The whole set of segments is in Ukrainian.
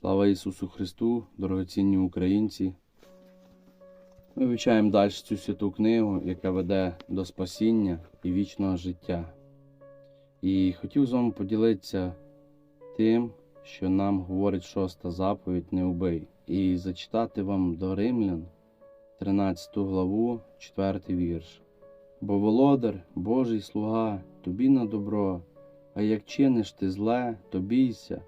Слава Ісусу Христу, дорогоцінні українці. Ми вивчаємо далі цю святу книгу, яка веде до спасіння і вічного життя. І хотів з вами поділитися тим, що нам говорить шоста заповідь не убий, і зачитати вам до Римлян 13 главу, 4 вірш. Бо володар, Божий слуга, тобі на добро, а як чиниш ти зле, то бійся,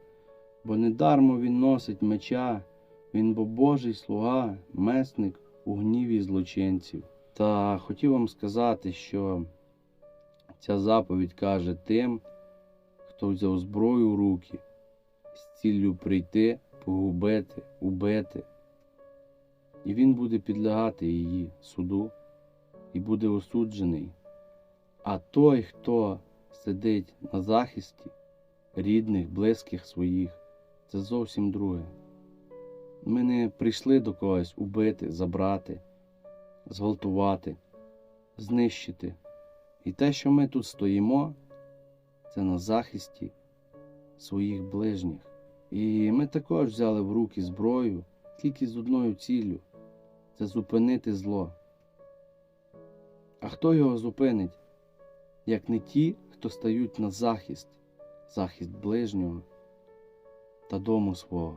бо недармо він носить меча, він бо Божий слуга, месник у гніві злочинців. Та хотів вам сказати, що ця заповідь каже тим, хто взяв зброю в руки з ціллю прийти, погубити, убити. І він буде підлягати її суду і буде осуджений. А той, хто сидить на захисті рідних, близьких своїх, це зовсім друге. Ми не прийшли до когось убити, забрати, зґвалтувати, знищити. І те, що ми тут стоїмо, це на захисті своїх ближніх. І ми також взяли в руки зброю тільки з одною ціллю це зупинити зло. А хто його зупинить, як не ті, хто стають на захист, захист ближнього та дому свого?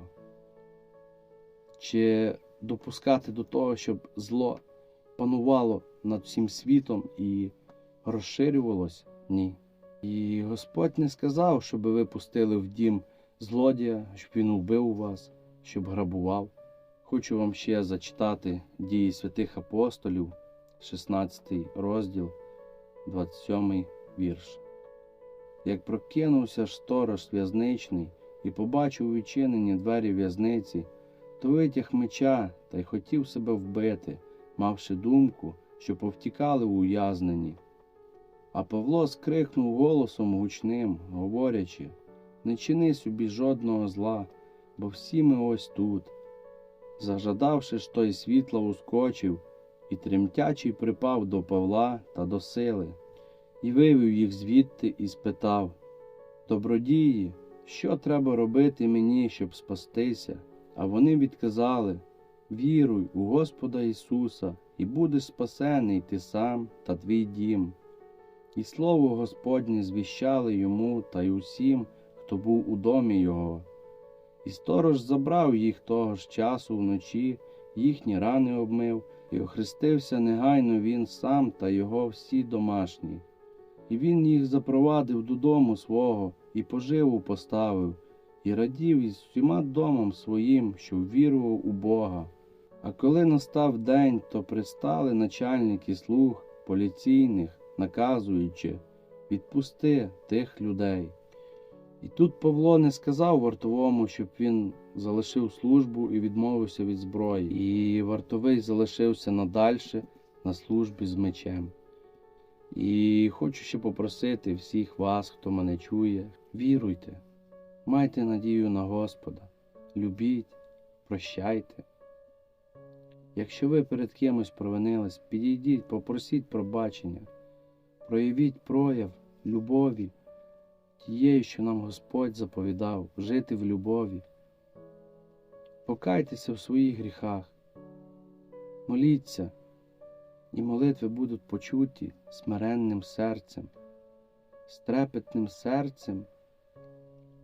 Чи допускати до того, щоб зло панувало над всім світом і розширювалось? Ні. І Господь не сказав, щоб ви пустили в дім злодія, щоб він убив вас, щоб грабував. Хочу вам ще зачитати дії святих апостолів, 16 розділ, 27 вірш. Як прокинувся сторож в'язничний і побачив відчинені двері в'язниці, то витяг меча та й хотів себе вбити, мавши думку, що повтікали ув'язнені. А Павло скрикнув голосом гучним, говорячи Не чини собі жодного зла, бо всі ми ось тут. Зажадавши ж той світла ускочив, і тремтячий припав до Павла та до сили, і вивів їх звідти і спитав Добродії, що треба робити мені, щоб спастися? А вони відказали Віруй у Господа Ісуса, і будеш спасений ти сам та твій дім. І слово Господнє звіщали йому та й усім, хто був у домі його. І сторож забрав їх того ж часу вночі, їхні рани обмив, і охрестився негайно він сам та його всі домашні. І він їх запровадив додому свого, і поживу поставив, і радів із всіма домом своїм, що ввірував у Бога. А коли настав день, то пристали начальники слуг поліційних, наказуючи відпусти тих людей. І тут Павло не сказав вартовому, щоб він залишив службу і відмовився від зброї, і вартовий залишився надальше на службі з мечем. І хочу ще попросити всіх вас, хто мене чує, віруйте, майте надію на Господа, любіть, прощайте. Якщо ви перед кимось провинились, підійдіть, попросіть пробачення, проявіть прояв любові тією, що нам Господь заповідав, жити в любові. Покайтеся в своїх гріхах, моліться, і молитви будуть почуті смиренним серцем, з трепетним серцем.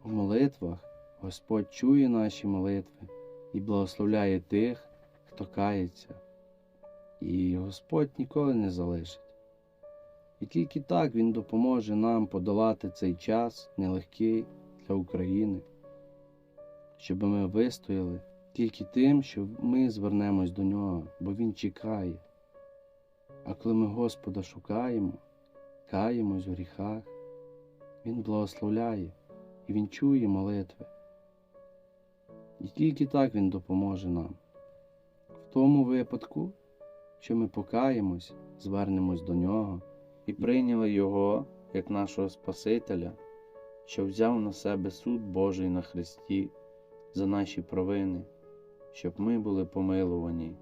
В молитвах Господь чує наші молитви і благословляє тих, хто кається, і Господь ніколи не залишить. І тільки так Він допоможе нам подолати цей час нелегкий для України, щоб ми вистояли тільки тим, що ми звернемось до нього, бо Він чекає. А коли ми Господа шукаємо, каємось в гріхах, Він благословляє і Він чує молитви. І тільки так Він допоможе нам. В тому випадку, що ми покаємось, звернемось до нього і прийняли Його як нашого Спасителя, що взяв на себе суд Божий на Христі за наші провини, щоб ми були помилувані